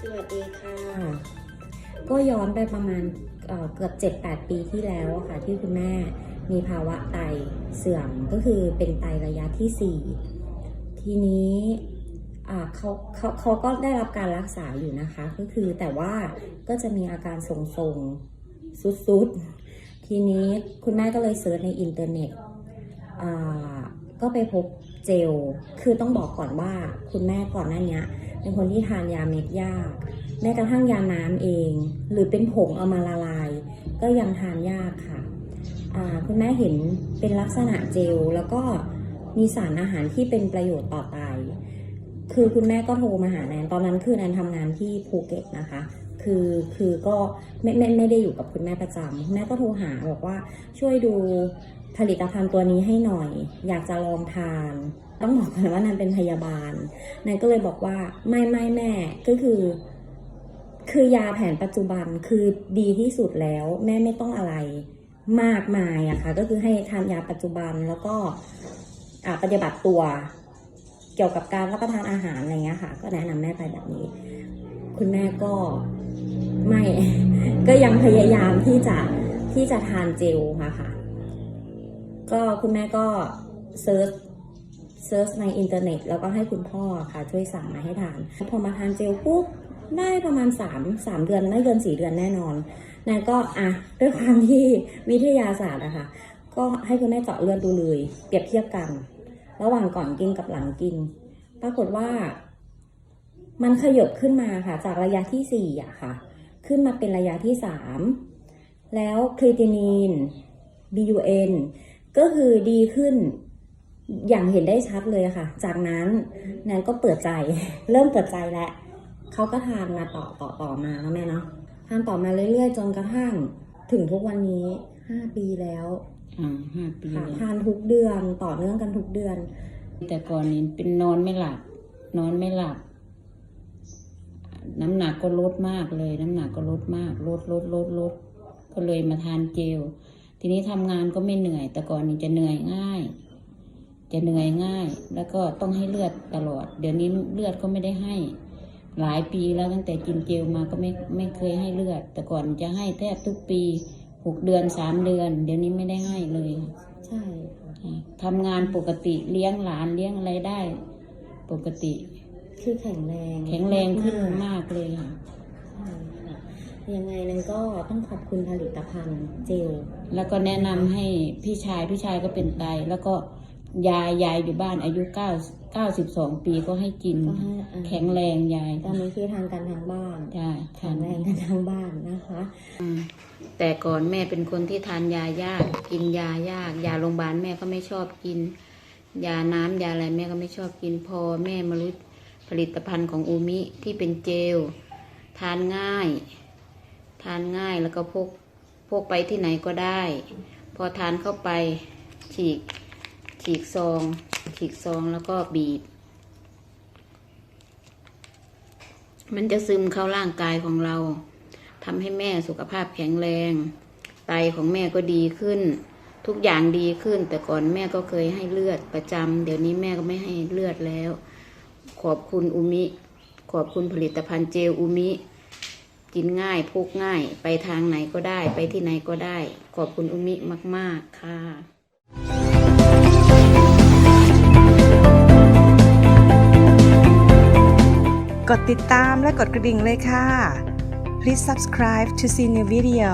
สวัสดีค่ะ ก็ย้อนไปประมาณเอ่อเกือบ 7-8 ปีที่แล้วอะค่ะ ที่คุณแม่มีภาวะไตเสื่อมก็คือเป็นไตระยะที่ 4 ทีนี้เขาเขาเขาก็ได้รับการรักษาอยู่นะคะ ก็คือแต่ว่าก็จะมีอาการทรงๆสุดๆ ทีนี้คุณแม่ก็เลยเสิร์ชในอินเทอร์เน็ต ก็ไปพบเจล คือต้องบอกก่อนว่าคุณแม่ก่อนหน้าเนี้ยเป็นคนที่ทานยาเม็ดยาก แม้กระทั่งยาน้ำเอง หรือเป็นผงเอามาละลาย ก็ยังทานยากค่ะอ่าคุณแม่เห็นเป็นลักษณะเจล แล้วก็มีสารอาหารที่เป็นประโยชน์ต่อไตคือคุณแม่ก็โทรมาหาแนนตอนนั้นคือแนนทำงานที่ภูเก็ตนะคะ คือคือก็ไม่ไม่ไม่ได้อยู่กับคุณแม่ประจำคุณแม่ก็โทรหาบอกว่าช่วยดูผลิตภัณฑ์ตัวนี้ให้หน่อย อยากจะลองทาน ต้องบอกก่อนว่านันเป็นพยาบาลนายก็เลยบอกว่าไม่ไม่แม่ก็คือ คือยาแผนปัจจุบันคือดีที่สุดแล้ว แม่ไม่ต้องอะไรมากมายอะค่ะก็คือให้ทานยาปัจจุบันแล้วก็ปฏิบัติตัวเกี่ยวกับการรับประทานอาหารอะไรเงี้ยค่ะ ก็แนะนำแม่ไปแบบนี้ คุณแม่ก็ไม่ ก็ยังพยายามที่จะที่จะทานเจลค่ะค่ะ ก็คุณแม่ก็เซิร์ชเซิร์ชในอินเทอร์เน็ต แล้วก็ให้คุณพ่อค่ะ ช่วยสั่งมาให้ทาน พอมาทานเจลปุ๊บได้ประมาณ 3 3 เดือนไม่เกิน 4 เดือนแน่นอนนายก็อะด้วยความที่วิทยาศาสตร์อะค่ะ ก็ให้คุณแม่เจาะเลือดดูเลย เปรียบเทียบกัน ระหว่างก่อนกินกับหลังกิน ปรากฏว่า มันขยบขึ้นมาค่ะ จากระยะที่ 4 อะค่ะ ขึ้นมาเป็นระยะที่ 3 แล้วครีตินีน BUN ก็คือดีขึ้นอย่างเห็นได้ชัดเลยอะค่ะ จากนั้นแนนก็เปิดใจ เริ่มเปิดใจแล้วเขาก็ทานมาต่อต่อต่อมาแล้วแม่เนาะทานต่อมาเรื่อยๆ จนกระทั่งถึงทุกวันนี้ห้าปีแล้วอ่าห้าปีค่ะแล้วทานทุกเดือนต่อเนื่องกันทุกเดือน แต่ก่อนนี้เป็นนอนไม่หลับ นอนไม่หลับ น้ำหนักก็ลดมากเลย น้ำหนักก็ลดมาก ลดลดลดลดก็เลยมาทานเจล ทีนี้ทำงานก็ไม่เหนื่อย แต่ก่อนนี้จะเหนื่อยง่าย จะเหนื่อยง่าย แล้วก็ต้องให้เลือดตลอด เดี๋ยวนี้เลือดก็ไม่ได้ให้ หลายปีแล้วตั้งแต่กินเจลมาก็ไม่ไม่เคยให้เลือด แต่ก่อนจะให้แทบทุกปีหกเดือนสามเดือน เดี๋ยวนี้ไม่ได้ให้เลยค่ะใช่ค่ะทำงานปกติเลี้ยงหลานเลี้ยงอะไรได้ ปกติ คือแข็งแรงแข็งแรงขึ้นมากมากเลยค่ะใช่ค่ะยังไงนั้นก็ต้องขอบคุณผลิตภัณฑ์เจลแล้วก็แนะนำให้พี่ชายพี่ชายก็เป็นไตแล้วก็ยายยายอยู่บ้านอายุเก้าเก้าสิบสองปีก็ให้กินก็ให้อ่าแข็งแรงยายตอนนี้คือทางกันทางบ้านใช่แข็งแรงกันทางบ้านนะคะอืมแต่ก่อนแม่เป็นคนที่ทานยายาก กินยายาก ยาโรงพยาบาลแม่ก็ไม่ชอบกิน ยาน้ำยาอะไรแม่ก็ไม่ชอบกินพอแม่มารู้ ผลิตภัณฑ์ของอูมิที่เป็นเจล ทานง่าย ทานง่ายแล้วก็พกพกไปที่ไหนก็ได้ พอทานเข้าไปฉีกฉีกซอง ฉีกซองแล้วก็บีบ มันจะซึมเข้าร่างกายของเราทำให้แม่สุขภาพแข็งแรง ไตของแม่ก็ดีขึ้น ทุกอย่างดีขึ้นแต่ก่อนแม่ก็เคยให้เลือดประจำเดี๋ยวนี้แม่ก็ไม่ให้เลือดแล้ว ขอบคุณอุมิ ขอบคุณผลิตภัณฑ์เจลอุมิ กินง่ายพกง่าย ไปทางไหนก็ได้ ไปที่ไหนก็ได้ ขอบคุณอุมิมาก ๆ ค่ะกดติดตามและกดกระดิ่งเลยค่ะ Please subscribe to see new video